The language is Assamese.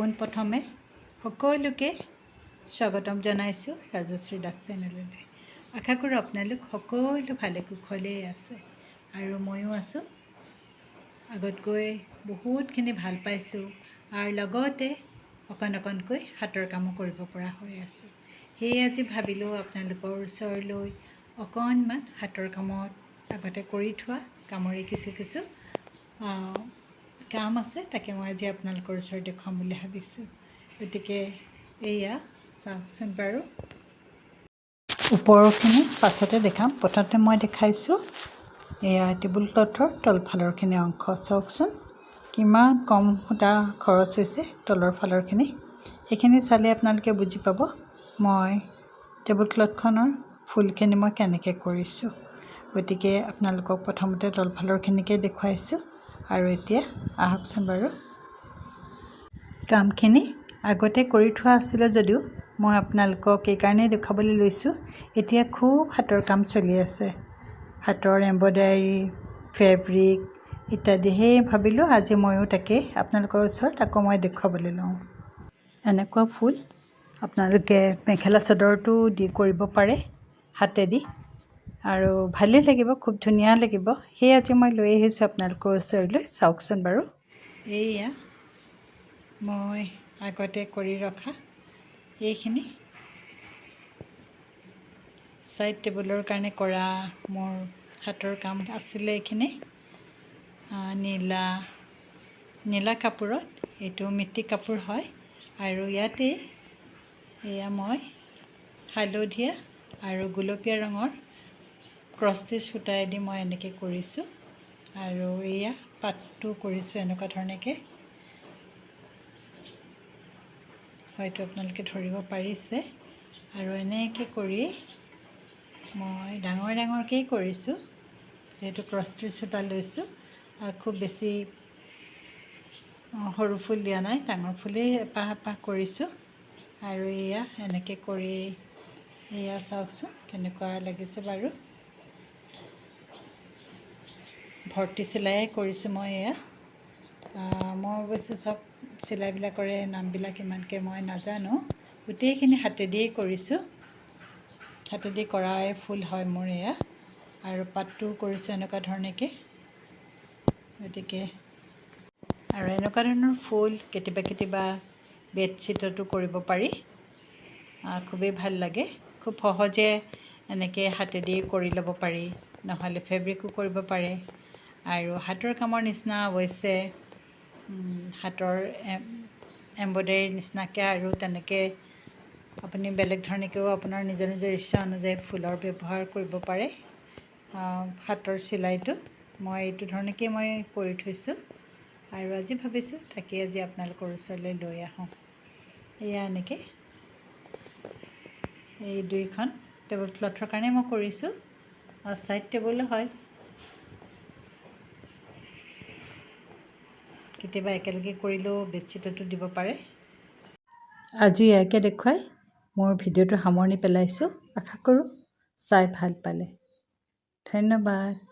পোনপ্ৰথমে সকলোকে স্বাগতম জনাইছোঁ ৰাজশ্ৰী দাস চেনেললৈ। আশা কৰোঁ আপোনালোক সকলো ভালে কুশলেই আছে আৰু ময়ো আছোঁ। আগতকৈ বহুতখিনি ভাল পাইছোঁ আৰু লগতে অকণ অকণকৈ হাতৰ কামো কৰিব পৰা হৈ আছে। সেয়ে আজি ভাবিলোঁ আপোনালোকৰ ওচৰলৈ অকণমান হাতৰ কামত আগতে কৰি থোৱা কামৰে কিছু কিছু কাম আছে তাকে মই আজি আপোনালোকৰ ওচৰত দেখুৱাম বুলি ভাবিছোঁ। গতিকে এয়া চাওকচোন বাৰু। ওপৰৰখিনি পাছতে দেখাম প্ৰথমতে মই দেখাইছোঁ এয়া টেবুল ক্লথৰ তলফালৰখিনি অংশ। চাওকচোন কিমান কম সূতা খৰচ হৈছে তলৰ ফালৰখিনি সেইখিনি চালে আপোনালোকে বুজি পাব মই টেবুল ক্লথখনৰ ফুলখিনি মই কেনেকৈ কৰিছোঁ। গতিকে আপোনালোকক প্ৰথমতে তলফালৰখিনিকে দেখুৱাইছোঁ। আৰু এতিয়া আহকচোন বাৰু। কামখিনি আগতে কৰি থোৱা আছিলে যদিও মই আপোনালোকক এইকাৰণেই দেখুৱাবলৈ লৈছোঁ এতিয়া খুব হাতৰ কাম চলি আছে। হাতৰ এম্ব্ৰইডাৰী ফেব্ৰিক ইত্যাদি সেয়ে ভাবিলোঁ আজি ময়ো তাকে আপোনালোকৰ ওচৰত আকৌ মই দেখুৱাবলৈ লওঁ। এনেকুৱা ফুল আপোনালোকে মেখেলা চাদৰতো দি কৰিব পাৰে হাতেদি। আৰু ভালেই লাগিব খুব ধুনীয়া লাগিব। সেয়ে আজি মই লৈ আহিছোঁ আপোনালোকৰ ওচৰলৈ। চাওকচোন বাৰু। এইয়া মই আগতে কৰি ৰখা এইখিনি। ছাইড টেবুলৰ কাৰণে কৰা মোৰ হাতৰ কাম আছিলে এইখিনি। নীলা নীলা কাপোৰত এইটো মিটি কাপোৰ হয়। আৰু ইয়াতে এয়া মই হালধীয়া আৰু গুলপীয়া ৰঙৰ ক্ৰষ্টিচ সূতাইদি মই এনেকৈ কৰিছোঁ। আৰু এয়া পাতটো কৰিছোঁ এনেকুৱা ধৰণেকৈ। হয়তো আপোনালোকে ধৰিব পাৰিছে। আৰু এনেকৈ কৰি মই ডাঙৰ ডাঙৰকৈয়ে কৰিছোঁ যিহেতু ক্ৰষ্টিচ সূতা লৈছোঁ। খুব বেছি সৰু ফুল দিয়া নাই ডাঙৰ ফুলেই এপাহ এপাহ কৰিছোঁ। আৰু এয়া এনেকৈ কৰি এয়া চাওকচোন কেনেকুৱা লাগিছে বাৰু। ভৰ্তি চিলাইয়ে কৰিছোঁ মই এয়া। মই অৱশ্যে চব চিলাইবিলাকৰে নামবিলাক ইমানকৈ মই নাজানো। গোটেইখিনি হাতেদিয়েই কৰিছোঁ। হাতেদি কৰাই ফুল হয় মোৰ এয়া। আৰু পাতটো কৰিছোঁ এনেকুৱা ধৰণেকৈ। গতিকে, আৰু এনেকুৱা ধৰণৰ ফুল কেতিয়াবা কেতিয়াবা বেডশ্বীটতো কৰিব পাৰি। খুবেই ভালো লাগে। খুব সহজে এনেকৈ হাতেদি কৰি ল'ব পাৰি। নহ'লে ফেব্ৰিকো কৰিব পাৰে। আৰু হাতৰ কামৰ নিচিনা অৱশ্যে হাতৰ এম্ব্ৰইডাৰীৰ নিচিনাকৈ আৰু তেনেকৈ আপুনি বেলেগ ধৰণেকৈও আপোনাৰ নিজৰ নিজৰ ইচ্ছা অনুযায়ী ফুলৰ ব্যৱহাৰ কৰিব পাৰে হাতৰ চিলাইটো। মই এইটো ধৰণেকেই মই কৰি থৈছোঁ আৰু আজি ভাবিছোঁ তাকেই আজি আপোনালোকৰ ওচৰলৈ লৈ আহোঁ। এয়া এনেকৈ। এই দুইখন টেবুল ক্লথৰ কাৰণে মই কৰিছোঁ। ছাইড টেবুলো হয়। কেতিয়াবা একেলগে কৰিলেও বেডশ্বীটতো দিব পাৰে। আজি ইয়াকে দেখুৱাই মোৰ ভিডিঅ'টো সামৰণি পেলাইছোঁ। আশা কৰোঁ চাই ভাল পালে। ধন্যবাদ।